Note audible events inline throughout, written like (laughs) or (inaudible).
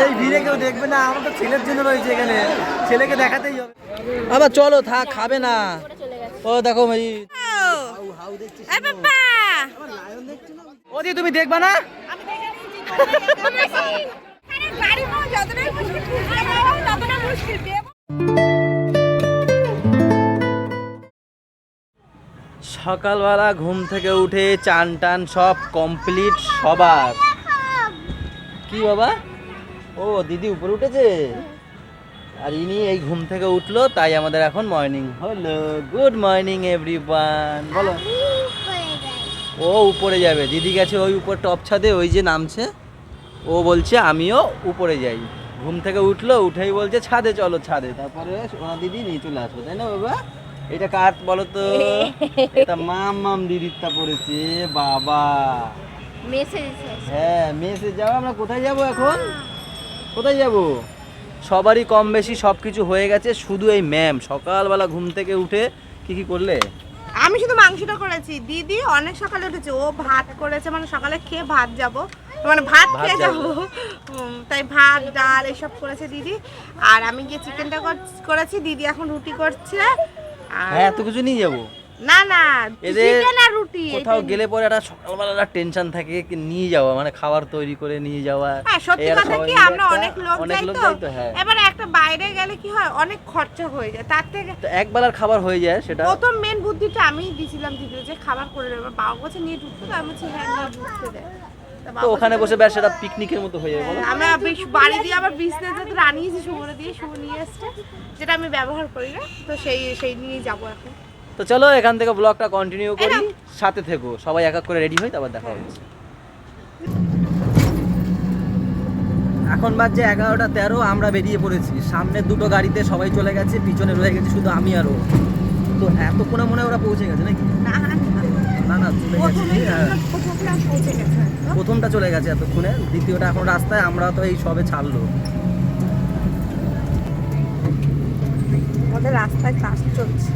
এই ভিড়ে কেউ দেখবে না আমার তো ছেলের জন্য রয়েছে এখানে। ছেলেকে দেখাতেই হবে। আবার চলো থাক খাবে না। ও দেখো এই এই ওদি তুমি দেখবা না? সকালবেলা ঘুম থেকে উঠে চান টান সব কমপ্লিট সবার। কি বাবা? ও দিদি উপরে উঠেছে? আর ইনি এই ঘুম থেকে উঠল তাই আমাদের এখন মর্নিং হলো। গুড মর্নিং এভরিওয়ান বলো। ও উপরে যাবে। দিদি গেছে ওই উপর টপ ছাদে ওই যে নামছে। ও বলছে আমিও উপরে যাই। ঘুম থেকে উঠল উঠেই বলছে ছাদে চলো ছাদে। তারপরে সোনা দিদি নিয়ে চলে আসব তাই না বাবা? এটা কার বলো তো? (laughs) এটা মাম মাম দিদিরটা পড়েছে বাবা। মেসেজ হ্যাঁ মেসে যাব আমরা কোথায় যাব এখন? কোথায় যাব? সবারই কম বেশি সব কিছু হয়ে গেছে শুধু এই ম্যাম। সকালবেলা ঘুম থেকে উঠে কি কি করলে? আমি শুধু মাংসটা করেছি। দিদি অনেক সকালে উঠেছে। ও ভাত করেছে মানে সকালে খেয়ে ভাত যাব। মানে ভাত খেয়ে যাব। তাই ভাত ডাল এসব করেছে দিদি। আর আমি গিয়ে চিকেনটা করেছি। দিদি এখন রুটি করছে। আর হ্যাঁ এত কিছু নিয়ে যাব? না না চিকেন আর রুটি কোথাও গেলে পরে একটা সকালবেলা একটা টেনশন থাকে কি নিয়ে যাওয়া মানে খাবার তৈরি করে নিয়ে যাওয়া। হ্যাঁ সত্যি কথা কি আমরা অনেক লোক যাই তো। হ্যাঁ। এবারে একটা বাইরে গেলে কি হয় অনেক খরচা হয়ে যায়। তার থেকে তো একবেলার খাবার হয়ে যায় সেটা। প্রথম মেন বুদ্ধিটা আমিই দিয়েছিলাম দিদি যে খাবার করে দেবে। বাবা বলছে নিয়ে ঢুকতে তো আমি বলছি হ্যাঁ নিয়ে ঢুকতে দেয় তো ওখানে বসে ব্যাস সেটা পিকনিকের মতো হয়ে যাবে আমরা বিশ- বাড়ি দিয়ে আবার বিজনেস তো রানিয়েছি শুভরে দিয়ে শুভ নিয়ে এসছে যেটা আমি ব্যবহার করি না। তো সেই সেই নিয়ে যাব এখন। তো চলো এখান থেকে ব্লগটা কন্টিনিউ করি। সাথে থেকো সবাই এক এক করে রেডি হই তারপর দেখা হচ্ছে। এখন বাজছে এগারোটা তেরো আমরা বেরিয়ে পড়েছি। সামনে দুটো গাড়িতে সবাই চলে গেছে পিছনে রয়ে গেছে শুধু আমি আর ও। তো এতক্ষণে মনে ওরা পৌঁছে গেছে নাকি? না না না চলে গেছে। হ্যাঁ। প্রথমটা গেছে প্রথমটা চলে গেছে এতক্ষণে দ্বিতীয়টা এখন রাস্তায় আমরা তো এই সবে ছাড়লো। আমাদের রাস্তায় কাজ চলছে।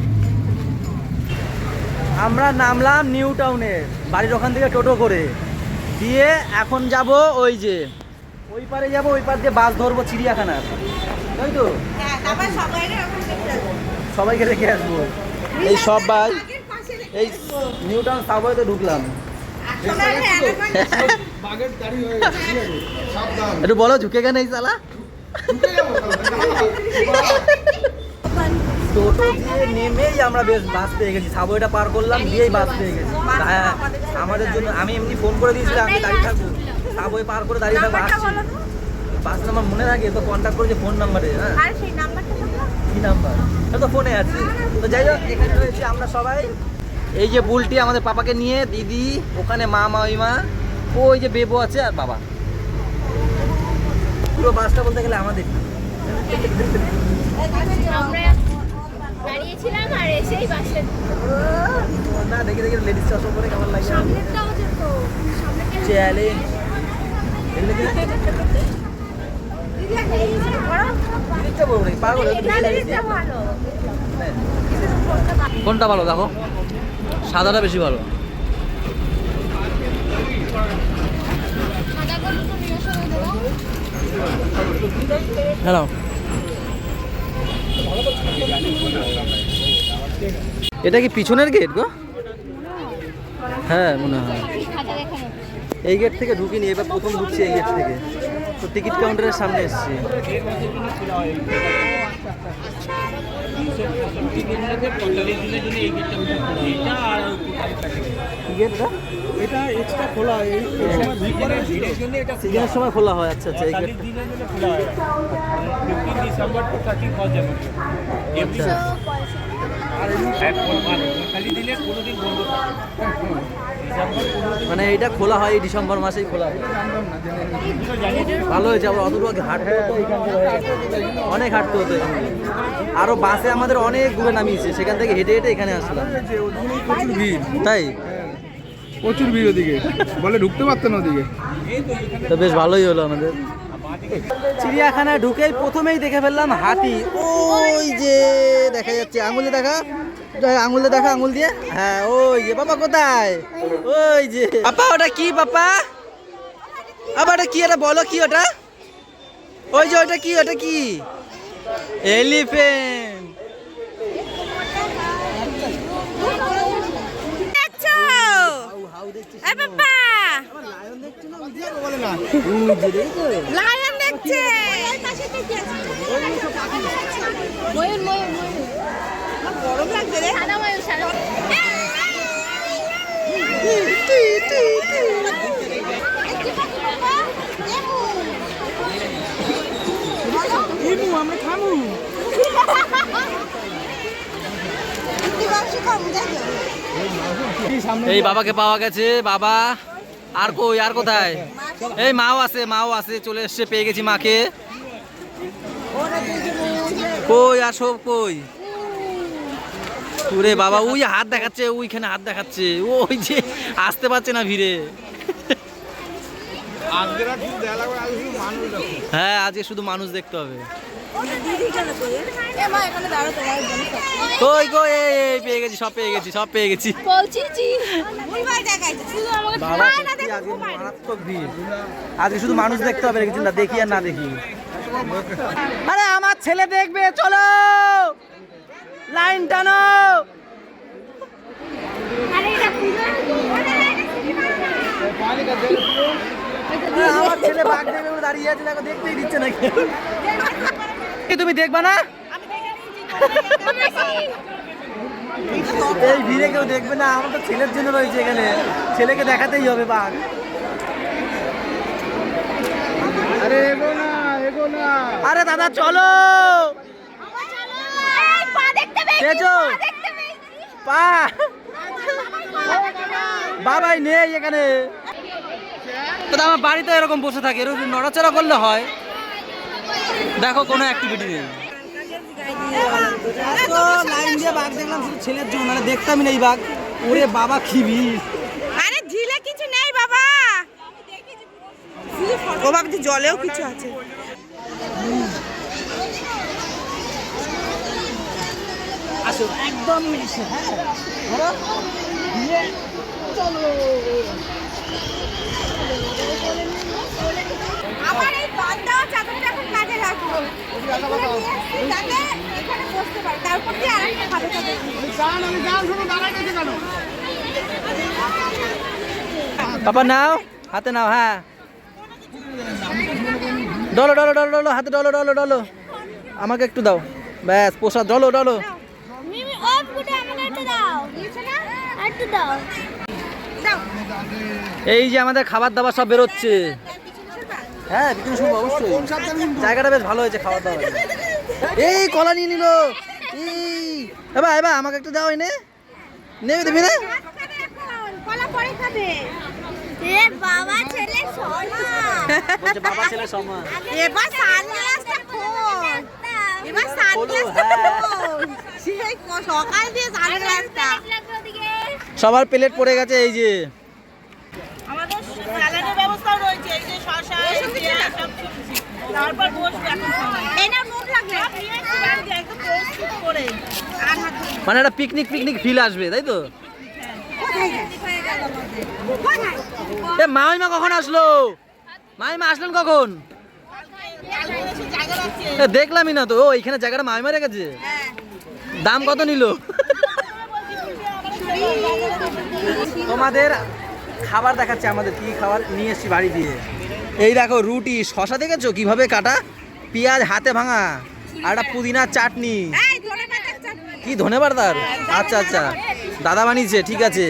আমরা নামলাম নিউ টাউনে বাড়ির ওখান থেকে টোটো করে। দিয়ে এখন যাব ওই যে ওই পারে যাব ওই পার দিয়ে বাস ধরবো চিড়িয়াখানার। তাই তো? হ্যাঁ সবাইকে রেখে আসব। এই সব বাস এই নিউ টাউন সাবওয়েতে ঢুকলাম। একটু বলো ঝুঁকে কেন এই সালা (laughs) টোটো দিয়ে নেমেই আমরা বেশ বাস পেয়ে গেছি। সাবওয়েটা পার করলাম দিয়েই বাস পেয়ে গেছি। হ্যাঁ আমাদের জন্য আমি এমনি ফোন করে দিয়েছিলাম আমি দাঁড়িয়ে থাকব। সাবওয়ে পার করে দাঁড়িয়ে থাকব আসছি। বাস নাম্বার মনে থাকে তো কন্ট্যাক্ট করেছে ফোন নাম্বারে হ্যাঁ। আর সেই নাম্বারটা কি নাম্বার তো ফোনে আছে। তো যাই হোক এখানে রয়েছে আমরা সবাই। এই যে বুলটি আমাদের পাপাকে নিয়ে দিদি ওখানে মা মামিমা ওই যে বেবো আছে আর বাবা। পুরো বাসটা বলতে গেলে আমাদের। আমরা দাঁড়িয়েছিলাম আর এসেই বাসে। না দেখে দেখে লেডিস চশমা পরে কেমন লাগে? সামনেরটাও যেত সামনেরটা চ্যালেঞ্জ কোনটা ভালো দেখো? সাদাটা বেশি ভালো। হ্যালো এটা কি পিছনের গেট গো? হ্যাঁ মনে হয়। এই গেট থেকে ঢুকিনি, এবার প্রথম ঢুকছি এই গেট থেকে। তো টিকিট কাউন্টারের সামনে এসেছি। গেটটা এটা এক্সট্রা খোলা এই সময় ভিড়ের জন্য এটা সিজনের সময় খোলা হয় আচ্ছা আচ্ছা এই খালি দিনের জন্য খোলা হয়। Fifteen December to thirty first January এমনি আচ্ছা আর এক মানে খালি দিলে কোনো দিন বন্ধ থাকে। ডিসেম্বর কোনো দিন মানে এটা খোলা হয় এই ডিসেম্বর মাসেই খোলা হয়। ভালো হয়েছে আবার অত দূর হাঁটতে হতো। অনেক হাঁটতে হতো এখান থেকে। আরও বাসে আমাদের অনেক দূরে নামিয়েছে সেখান থেকে হেঁটে হেঁটে এখানে আসলাম। প্রচুর ভিড়। তাই? প্রচুর ভিড় ওদিকে। বলে ঢুকতে পারতেন ওদিকে। তো বেশ ভালোই হলো আমাদের। চিড়িয়াখানায় ঢুকেই প্রথমেই দেখে ফেললাম হাতি। ওই যে দেখা যাচ্ছে আঙুলে দেখা। আঙুলে দেখা আঙুল দিয়ে। হ্যাঁ ওই যে বাবা কোথায়? ওই যে। পাপা ওটা কি পাপা আবার ওটা কি? এটা বলো কি ওটা? ওই যে ওটা কি? ওটা কি? এলিফেন্ট দেখছ এ বাবা! লায়ন দেখছে! ময়ূর ময়ূর ময়ূর। গরম লাগছে রে সাদা ময়ূর। সাদা এই বাবাকে পাওয়া গেছে বাবা। আর কই আর কোথায়? এই মাও আছে মাও আছে চলে এসছে পেয়ে গেছি মাকে। কই আর সব কই? ওরে বাবা ওই হাত দেখাচ্ছে ওইখানে হাত দেখাচ্ছে। ওই যে আসতে পারছে না ভিড়ে। হ্যাঁ আজকে শুধু মানুষ দেখতে হবে। কই কই এই, এই, পেয়ে গেছি সব পেয়ে গেছি সব পেয়ে গেছি। পৌঁছেছি শুধু আমাকে বাবা সত্যি আজকে মারাত্মক ভিড় আজকে শুধু মানুষ দেখতে হবে না দেখি আর না দেখি। আরে আমার ছেলে দেখবে চলো! লাইন টানো আরে এটা পুরো আরে আমার ছেলে বাঘ বলে দাঁড়িয়ে আছে দেখো দেখতেই দিচ্ছে না কেউ। কি তুমি দেখবা না? এই ভিড়ে কেউ দেখবে না আমার তো ছেলের জন্য রয়েছে এখানে। ছেলেকে দেখাতেই হবে বাঘ। আরে আরে দাদা চলো। এই পা দেখতে পেয়েছি তেজো। পা দেখতে পেয়েছি। পা। বাবাই নেই এখানে। তো আমার বাড়িতে এরকম বসে থাকে এরকম নড়াচড়া করলে হয়। দেখো কোনো অ্যাক্টিভিটি নেই। তো লাইন দিয়ে বাঘ দেখলাম শুধু ছেলের জন্য মানে দেখতামই না এই বাঘ। ওরে বাবা খিবি আরে ঝিলে কিছু নেই বাবা। ও ভাবছি জলেও কিছু আছে। আসো। একদম মিশে হ্যাঁ। চলো। আমার এই চাদরটা এখন কাজে লাগবে এগুলো নিয়ে এসছি যাতে এখানে বসতে পারে। তারপর দিয়ে আরেকটা ভালো চাদর। গান আমি গান শুনো দাঁড়াই গেছে কেন পাপা নাও। হাতে নাও হ্যাঁ। ডলো ডলো ডলো ডলো হাতে ডলো ডলো ডলো। আমাকে একটু দাও। ব্যাস পোষা ডলো ডলো। এই যে আমাদের খাবার দাবার সব বেরোচ্ছে। হ্যাঁ বিক্রি শুনব অবশ্যই। জায়গাটা বেশ ভালো হয়েছে খাবার দাবার এই কলা নিয়ে নিল। এই এবার এবার আমাকে একটু দাও এনে। নেবে দেবে না কলা পরে খাবে বাবা ছেলে সোনা বাবা ছেলে সমান। এবার সানগ্লাসটা খোল। এবার সানগ্লাসটা। খোল। সেই সকাল দিয়ে সানগ্লাসটা। সবার প্লেট পড়ে গেছে এই যে আমাদের স্যালাডের ব্যবস্থাও রয়েছে এই যে শসা এই পেঁয়াজ সব সবজি মানে একটা পিকনিক পিকনিক ফিল আসবে, তাই তো? কোথায় গেল? কোথায়? এ মাইমা কখন আসলো? মাইমা আসলেন কখন? দেখলামই না তো। ও, এখানে জায়গাটা মাইমা রেখেছে? দাম কত নিল? তোমাদের খাবার দেখাচ্ছে, আমাদের কি খাবার নিয়ে এসছি বাড়ি দিয়ে। এই দেখো রুটি শশা দেখেছ? কীভাবে কাটা? পেঁয়াজ হাতে ভাঙা আর একটা পুদিনার চাটনি। কি ধনে পাতার আচ্ছা আচ্ছা। দাদা বানিয়েছে ঠিক আছে।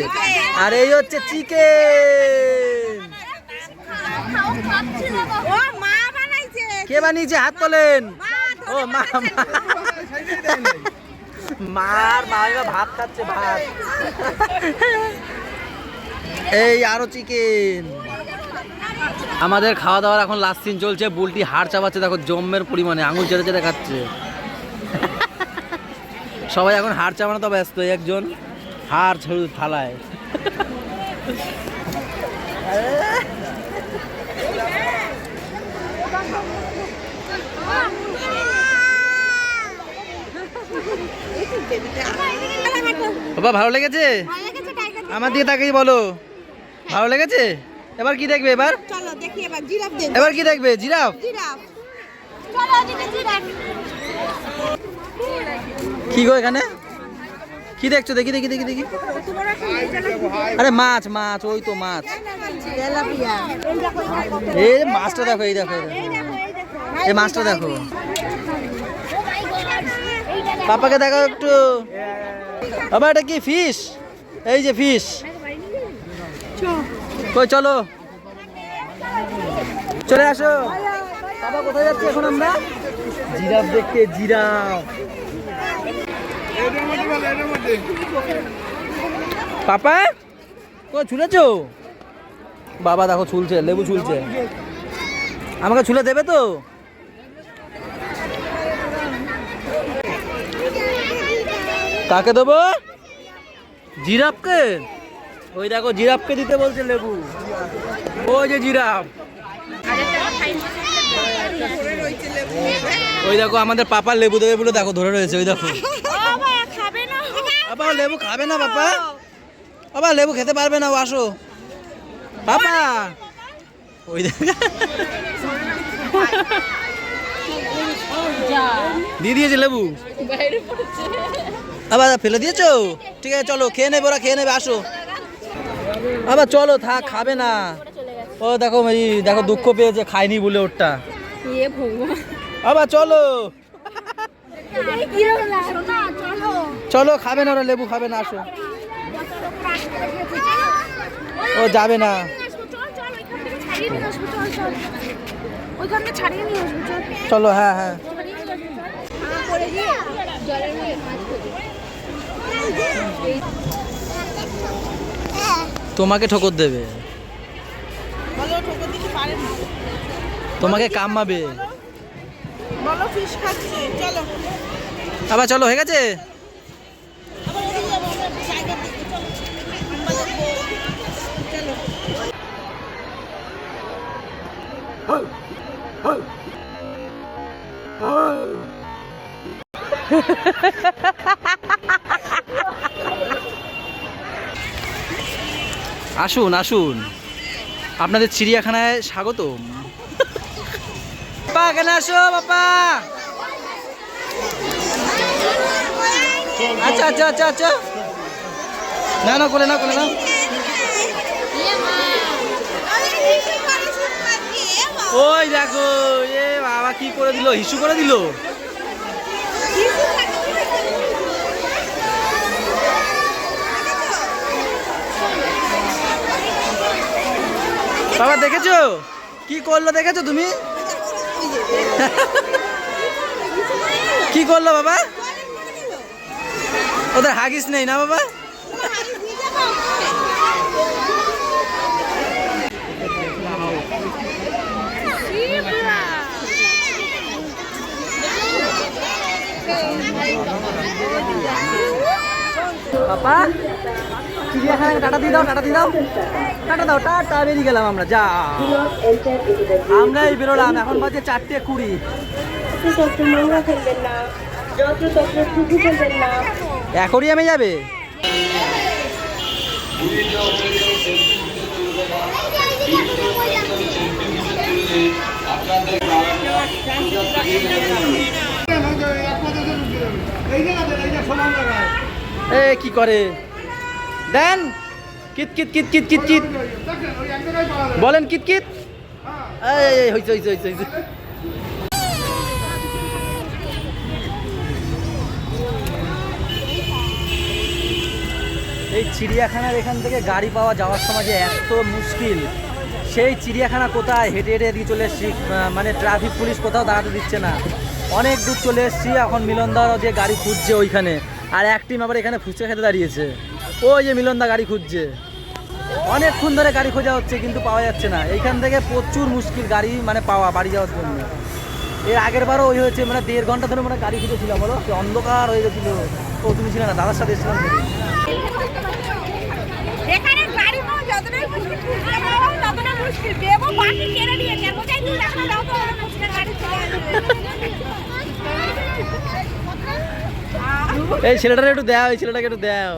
আর এই হচ্ছে চিকেন। কে বানিয়েছে? হাত তোলেন। ও মা মা। মার মা ভাত খাচ্ছে ভাত। এই আরও চিকেন। আমাদের খাওয়া দাওয়ার এখন লাস্ট সিন চলছে বুলটি হাড় চাপাচ্ছে দেখো জম্মের পরিমাণে আঙুল চেটে চেটে খাচ্ছে। (laughs) সবাই এখন হাড় চাপানো তো ব্যস্ত একজন হাড় ছড়ু থালায়। বাবা ভালো লেগেছে? ভালো লেগেছে আমার দিকে তাকেই বলো। ভালো লেগেছে? এবার কি দেখবে এবার? চলো দেখি এবার জিরাফ দেখ এবার কি দেখবে? জিরাফ? জিরাফ। চলো ওদিকে জিরাফ। কি গো এখানে? কি দেখছ? দেখি দেখি দেখি দেখি। আরে মাছ মাছ ওই তো মাছ। এই মাছটা দেখো এই দেখো এই দেখো। এই মাছটা দেখো। পাপাকে দেখো একটু। বাবা এটা কি ফিশ? এই যে ফিশ। কই, চলো। চলে আসো। বাবা, কোথায় যাচ্ছি এখন আমরা? জিরাফ দেখতে, জিরাফ। পাপা? কো ছুলেছো? বাবা, দেখো, ছুলছে, লেবু ছুলছে। আমাকে ছুলে দেবে তো? কাকে দেবো? জিরাফকে? ওই দেখো জিরাফকে দিতে বলছে লেবু। ওই যে জিরাফ। ওই দেখো আমাদের পাপার লেবু দেবে বলে দেখো ধরে রয়েছে, ওই দেখো। বাবা লেবু খাবে না বাবা বাবা লেবু খেতে পারবে না, ও আসো। বাবা ওই দিয়ে দিয়েছে লেবু। আবার ফেলে দিয়েছ? ঠিক আছে, চলো, খেয়ে নেবে, ওরা খেয়ে নেবে, আসো। আবার চলো থাক খাবে না। ও দেখো এই দেখো দুঃখ পেয়েছে খায়নি বলে ওরটা। আবার চলো। চলো চলো খাবে না ওরা লেবু খাবে না আসো। ও যাবে না। চল চলো হ্যাঁ। হ্যাঁ জলের মধ্যে মাছ তোমাকে ঠোকর দেবে। বলো ঠোকর দিতে পারে না। তোমাকে কামাবে বলো? ফিশ খাচ্ছে চলো। আবার চলো হয়ে গেছে? আবার ওদিকে যাব আমরা জায়গার (laughs) দিকে চলো আমরা দেখব চলো আসুন আসুন। আপনাদের চিড়িয়াখানায় স্বাগত এখানে আসো, বাবা। আচ্ছা আচ্ছা আচ্ছা আচ্ছা। না না করে না করে না। ওই দেখো, এ বাবা, কি করে দিল? হিসু করে দিল? বাবা দেখেছ? কি করল দেখেছ তুমি? কি করল বাবা? ওদের হাগিস নেই না বাবা? বাবা চিড়িয়াখানায় টাটা দিয়ে দাও টাটা দিয়ে দাও। টাটা দাও টাটা বেরিয়ে গেলাম আমরা যা। আমরা এই বেরোলাম এখন বাজে চারটে কুড়ি। অ্যাকোরিয়ামে যাবে? এ কি করে? দেন। কিত কিত কিত কিত কিত কিত। বলেন কিত কিত। এই হইছে হইছে হইছে এই চিড়িয়াখানার এখান থেকে গাড়ি পাওয়া যাওয়ার সময় যে এত মুশকিল, সেই চিড়িয়াখানা কোথায়? হেঁটে হেঁটে এদিকে চলে এসেছি। মানে ট্রাফিক পুলিশ কোথাও দাঁড়াতে দিচ্ছে না। অনেক দূর চলে এসেছি, এখন মিলনদারও যে গাড়ি খুঁজছে ওইখানে। আর এক টিম আবার এখানে ফুচকা খেতে দাঁড়িয়েছে। ওই যে মিলনদা গাড়ি খুঁজছে। অনেকক্ষণ ধরে গাড়ি খোঁজা হচ্ছে কিন্তু পাওয়া যাচ্ছে না। এইখান থেকে প্রচুর মুশকিল গাড়ি মানে পাওয়া বাড়ি যাওয়ার জন্য। এর আগের বারও ওই হয়েছে মানে দেড় ঘণ্টা ধরে মানে গাড়ি খুঁজেছিলাম বলো? অন্ধকার হয়ে গেছিল। ও তুমি ছিলে না দাদার সাথে এসেছিলাম এই ছেলেটাকে একটু দাও এই ছেলেটাকে একটু দাও।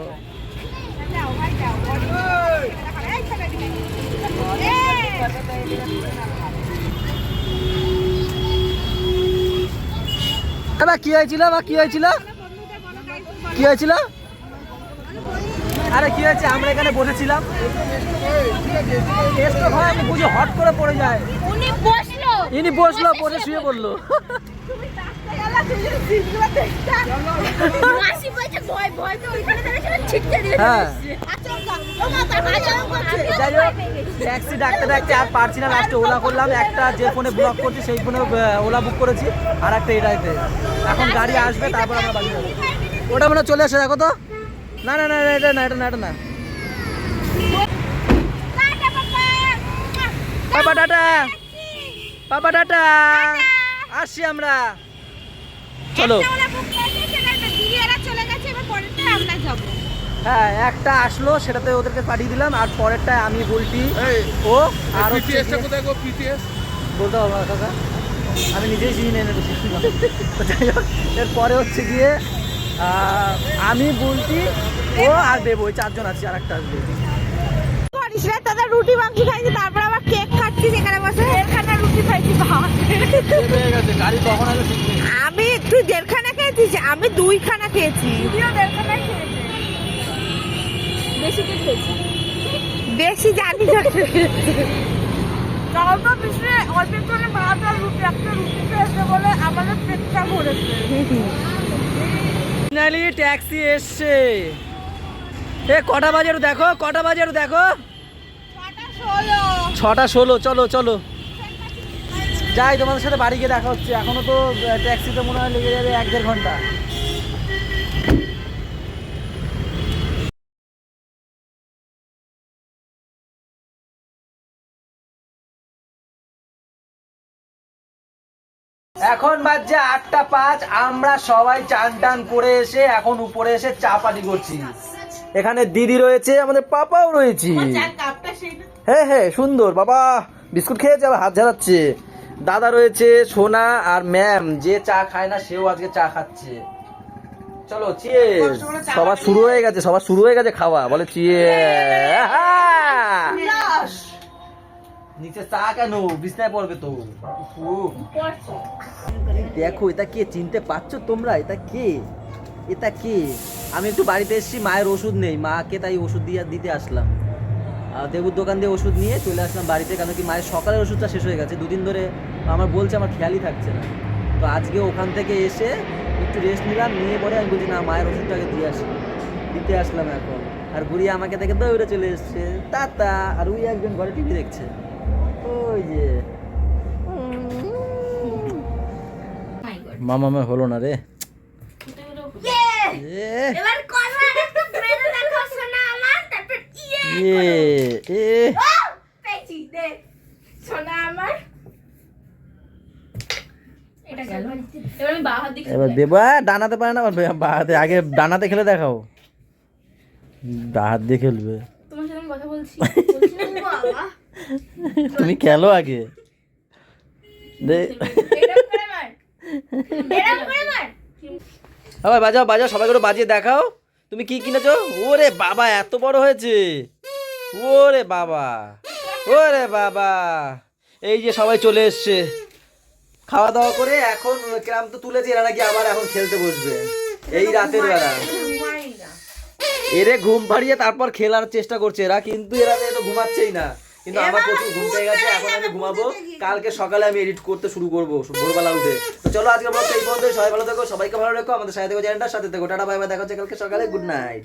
বা কি হয়েছিল বা কি হয়েছিল? কি হয়েছিল? আরে কি হয়েছে? আমরা এখানে বসেছিলাম। বুঝে হট করে পড়ে যায়। উনি বসল। ইনি বসল বসে শুয়ে পড়ল। ট্যাক্সি আর পারছি না ওলা করলাম। একটা যে ব্লক করছি, সেই ফোনে ওলা বুক করেছি, আর একটা এখন গাড়ি আসবে, তারপর আমরা বাড়ি ওটা মনে চলে আসে, দেখো তো। না না না এটা না এটা না এটা না। পাপা পাপা আসছি আমরা। চলো। হ্যাঁ একটা আসলো সেটাতে ওদেরকে পাঠিয়ে দিলাম আর পরেরটা আমি বলছি ও আর বলতে না কাকা। আমি নিজেই চিনি নেই তো যাই হোক এরপরে হচ্ছে গিয়ে আমি বলছি ও আর দেবো ওই চারজন আছে আর একটা আসবে রুটি মাংস খাইছি তারপর আবার কেক খাচ্ছি সেখানে বসে দেড়খানা রুটি খাইছি ভাত হয়ে গেছে গাড়ি কখন আসবে ঠিক নেই। আমি তুই দেড়খানা খেয়েছিস আমি দুইখানা খেয়েছি বেশি কি খেয়েছি বেশি জানি না। অল্প বেশি অল্প করে ভাত আর রুটি একটা রুটি খেয়েছে বলে আমাদের পেটটা ভরেছে। ফাইনালি ট্যাক্সি এসছে। এ কটা বাজারও দেখো কটা বাজারও দেখো। ছটা ষোলো। চলো চলো। যাই তোমাদের সাথে বাড়ি গিয়ে দেখা হচ্ছে। এখনও তো ট্যাক্সিতে মনে হয় লেগে যাবে এক দেড় ঘণ্টা। এখন বাজছে আটটা পাঁচ আমরা সবাই চান টান করে এসে এখন উপরে এসে চা পাটি করছি। এখানে দিদি রয়েছে আমাদের পাপাও রয়েছে। হ্যাঁ হ্যাঁ সুন্দর বাবা বিস্কুট খেয়েছে আবার হাত ঝাড়াচ্ছে। দাদা রয়েছে সোনা আর ম্যাম যে চা খায় না সেও আজকে চা খাচ্ছে। চলো চিয়ে সবার শুরু হয়ে গেছে সবার শুরু হয়ে গেছে খাওয়া বলে চিয়ে নিচে চা কেন? বিছনায় পড়বে তো। দেখো, এটা কে? চিনতে পারছ তোমরা? এটা কে? এটা কে? আমি একটু বাড়িতে এসেছি, মায়ের ওষুধ নেই। মাকে তাই ওষুধ দিয়ে দিতে আসলাম। দেবুর দোকান দিয়ে ওষুধ নিয়ে চলে আসলাম বাড়িতে, কেন কি মায়ের সকালের ওষুধটা শেষ হয়ে গেছে। দুদিন ধরে আমার বলছে, আমার খেয়ালই থাকছে না। তো আজকে ওখান থেকে এসে একটু রেস্ট নিলাম, নিয়ে পরে আমি বলছি, না, মায়ের ওষুধটাকে দিয়ে আসি। দিতে আসলাম এখন। আর ঘুরিয়ে আমাকে দেখে দৌড়ে চলে এসছে। তাতা, আর ওই একজন ঘরে টিভি দেখছে। ওই যে মামা হলো না রে। এ এবার করবা একটু মেরে দেখো সোনা আমার তারপর ইয়ে ইয়ে এ। আমার। এবার আমি বাহার দিকে এবার দেবো। ডানাতে পারে না আবার বা- হাতে। আগে ডানাতে খেলে দেখাও। হাত দিয়ে খেলবে। তোমার সাথে কথা বলছি। বলছি না বাবা তুমি খেলো আগে। আবার বাজাও বাজাও, সবাই করে বাজিয়ে দেখাও। তুমি কি কিনেছো? ওরে বাবা, এত বড় হয়েছে। ওরে বাবা ওরে বাবা। এই যে সবাই চলে এসছে। খাওয়া দাওয়া করে এখন ক্রাম তো তুলেছে, এরা নাকি আবার এখন খেলতে বসবে। এই রাতের বেলা। এরে ঘুম পাড়িয়ে তারপর খেলার চেষ্টা করছে, এরা কিন্তু এরা তো ঘুমাচ্ছেই না। কিন্তু আমার প্রচুর ঘুম পেয়ে গেছে এখন আমি ঘুমাবো। কালকে সকালে আমি এডিট করতে শুরু করব ভোরবেলা উঠে। তো চলো আজকে আমরা এই পর্যন্ত সবাই ভালো থেকো সবাইকে ভালো রেখো আমাদের সাথে থেকো চ্যানেলটার সাথে থেকো। টাটা বাই বাই দেখা হচ্ছে কালকে সকালে। Good night